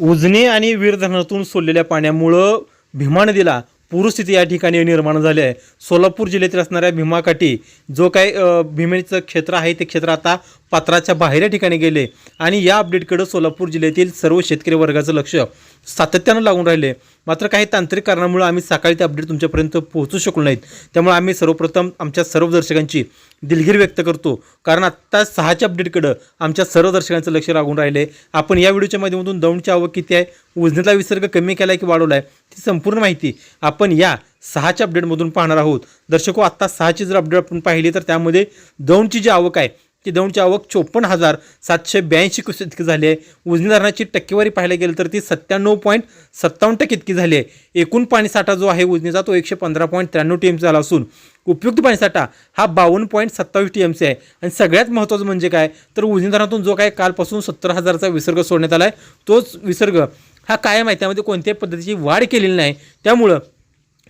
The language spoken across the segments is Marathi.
उजनी आणि वीर धरणातून सोडलेल्या पाण्यामुळं भीमा नदीला पूरस्थिती या ठिकाणी निर्माण झाली आहे. सोलापूर जिल्ह्यातील असणाऱ्या भीमाकाठी जो काय भीमेचं क्षेत्र आहे ते क्षेत्र आता पात्राच्या बाहेर या ठिकाणी गेले. आणि या अपडेटकडं सोलापूर जिल्ह्यातील सर्व शेतकरी वर्गाचं लक्ष सातत्यानं लागून राहिले. मात्र काही तांत्रिक कारणामुळे आम्ही सकाळी ते अपडेट तुमच्यापर्यंत पोहोचू शकलो नाहीत. त्यामुळे आम्ही सर्वप्रथम आमच्या सर्व दर्शकांची दिलगिरी व्यक्त करतो. कारण आत्ता सहाच्या अपडेटकडं आमच्या सर्व दर्शकांचं लक्ष लागून राहिले आपण या व्हिडिओच्या माध्यमातून दौंडची आवक किती आहे उजनीतला विसर्ग कमी केला आहे की वाढवला आहे ती संपूर्ण माहिती आपण या सहाच्या अपडेटमधून पाहणार आहोत. दर्शको आत्ता सहाची जर अपडेट आपण पाहिली तर त्यामध्ये दौंडची जी आवक आहे की दौंडची आवक चोपन्न हजार सातशे ब्याऐंशी कुस इतकी झाली आहे. उजनी धरणाची टक्केवारी पाहायला गेलं तर ती सत्त्याण्णव पॉईंट सत्तावन्न टक्के इतकी झाली आहे. एकूण पाणीसाठा जो आहे उजनीचा तो एकशे पंधरा पॉईंट त्र्याण्णव टी एम सी झाला असून उपयुक्त पाणीसाठा हा बावन्न पॉईंट सत्तावीस टी एम सी आहे. आणि सगळ्यात महत्त्वाचं म्हणजे काय? तर उजनी धरणातून जो काय कालपासून सत्तर हजारचा विसर्ग सोडण्यात आला आहे तोच विसर्ग हा कायम आहे. त्यामध्ये कोणत्याही पद्धतीची वाढ केलेली नाही. त्यामुळं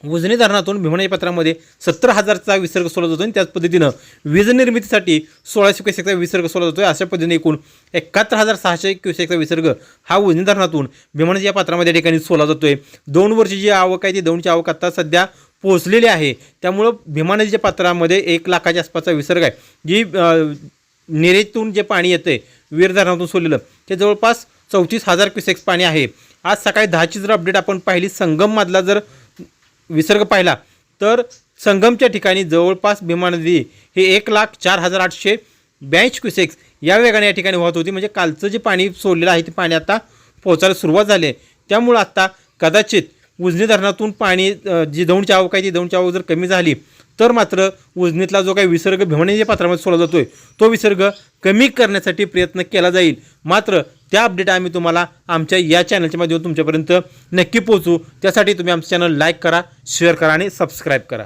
उजनी धरणातून भीमनाई पत्रामध्ये सत्तर हजारचा विसर्ग सोडला जातो आणि त्याच पद्धतीनं वीज निर्मितीसाठी सोळाशे क्युसेकचा विसर्ग सोडला जातो अशा पद्धतीने एकूण एकाहत्तर हजार सहाशे क्युसेकचा विसर्ग हा उजनी धरणातून भीमनाई या पात्रामध्ये या ठिकाणी सोडला जातो आहे दोन वर्षी जी आवक आहे ती दोनची आवक आता सध्या पोहोचलेली आहे. त्यामुळं भीमानदीच्या पात्रामध्ये एक लाखाच्या आसपासचा विसर्ग आहे जी निरेतून जे पाणी येतं आहे वीर धरणातून सोडलेलं ते जवळपास चौतीस हजार क्युसेक्स पाणी आहे. आज सकाळी दहाची जर अपडेट आपण पाहिली संगममधला जर विसर्ग पाहिला तर संगमच्या ठिकाणी जवळपास भीमा नदी हे एक लाख चार हजार आठशे ब्याऐंशी क्युसेक्स या वेगाने या ठिकाणी वाहत होती. म्हणजे कालचं जे पाणी सोडलेलं आहे ते पाणी आता पोहोचायला सुरुवात झाली आहे. त्यामुळं आता कदाचित उजनी धरणातून पाणी जी दौंडची आवक आहे ती दौंडची आवक जर कमी झाली तर मात्र उजनीतला जो काही विसर्ग भीमण्याच्या पात्रामध्ये सोडला जातोय तो विसर्ग कमी करण्यासाठी प्रयत्न केला जाईल. मात्र त्या अपडेट आम्ही तुम्हाला आमच्या या चॅनलच्या माध्यमातून तुमच्यापर्यंत नक्की पोहोचू त्यासाठी तुम्ही आमचं चॅनल लाईक करा शेअर करा आणि सबस्क्राईब करा.